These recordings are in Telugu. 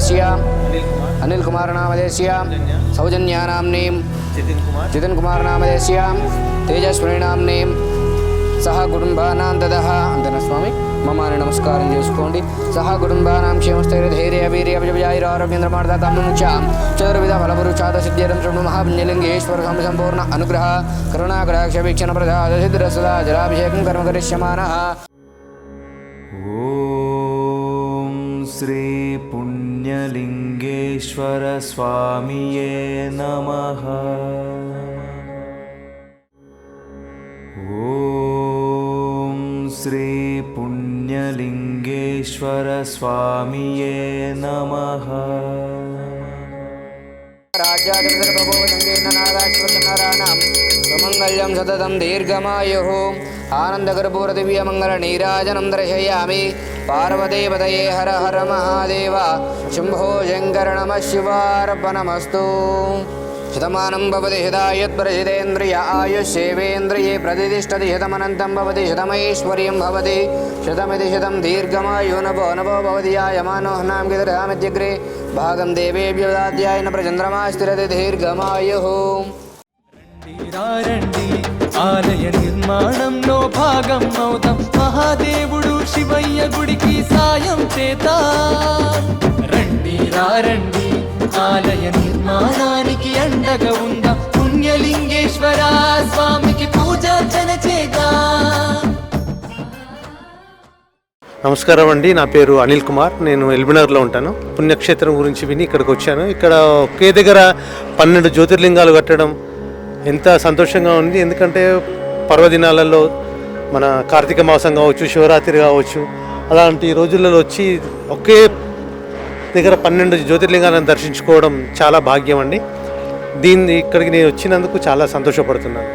नामस्य अनिल कुमार अनिल कुमार नामधेस्य सौजन्य सौजन्या नाम्नीं जितिन कुमार जितिन कुमार नामधेस्य తేజస్విని నామ్నేం సహా కుటుంబానాం దదహ అంతన స్వామి మమ్మాని నమస్కారం చేసుకోండి సహా కుటుంబానాం క్షేమస్థైర్య ధైర్య వీర్య విజయాయుర ఆరోగ్యేంద్రమార్ద కామముచ చతుర్విధ ఫలపురు చాత సిద్ధ్యరం శృణు మహాపుణ్యలింగేశ్వర స్వామి సంపూర్ణ అనుగ్రహ కరుణాకటాక్ష వీక్షణ ప్రసాద సిద్ధిర సదా జలాభిషేకం కర్మ కరిష్యమానః ॐ लिङ्गेश्वरस्वामिये नमः ॐ श्रीपुण्यलिङ्गेश्वरस्वामिये नमः राजादिन्द्रभवो लिङ्गेन नाराश्वतनराणां सुमङ्गल्यं सततं दीर्घमायुः आनन्दकर्पूरदिव्यमङ्गलनीराजनं दर्शयामि పార్వతీపతయే హర హర మహాదేవ శంభో శంకర నమ శివార్పణమస్తు శతమానం భవతి శతాయుత్ప్రసితేంద్రియ ఆయుష్యేవేంద్రియే ప్రతిష్టతి శతమనంతం భవతి శతమైశ్వర్యం భవతి శతమితి శతం దీర్ఘమాయు నభో నభో భవతి యాయమానోహ్నాం గిదరామిత్యగ్రే భాగం దేవేభ్యుదాధ్యాయన ప్రచంద్రమా స్థిరతి దీర్ఘమాయు రండి ఆలయ నిర్మాణంలో భాగం అవుతాం. మహాదేవుడు శివయ్య గుడికి సాయం చేత. రండి రండి. ఆలయ నిర్మాణానికి అండగా ఉందాం. పుణ్యలింగేశ్వర స్వామికి పూజార్చన చేద్దాం. నమస్కారం అండి. నా పేరు అనిల్ కుమార్. నేను ఎల్బినర్లో ఉంటాను. పుణ్యక్షేత్రం గురించి విని ఇక్కడికి వచ్చాను. ఇక్కడ ఒకే దగ్గర పన్నెండు జ్యోతిర్లింగాలు కట్టడం ఎంత సంతోషంగా ఉంది. ఎందుకంటే పర్వదినాలలో మన కార్తీక మాసం కావచ్చు శివరాత్రి కావచ్చు అలాంటి రోజులలో వచ్చి ఒకే దగ్గర పన్నెండు జ్యోతిర్లింగాలను దర్శించుకోవడం చాలా భాగ్యం అండి. దీన్ని ఇక్కడికి నేను వచ్చినందుకు చాలా సంతోషపడుతున్నాను.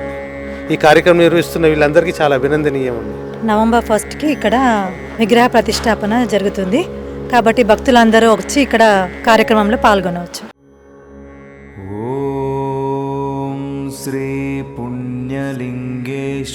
ఈ కార్యక్రమం నిర్వహిస్తున్న వీళ్ళందరికీ చాలా అభినందనీయం అండి. నవంబర్ ఫస్ట్కి ఇక్కడ విగ్రహ ప్రతిష్టాపన జరుగుతుంది. కాబట్టి భక్తులందరూ వచ్చి ఇక్కడ కార్యక్రమంలో పాల్గొనవచ్చు.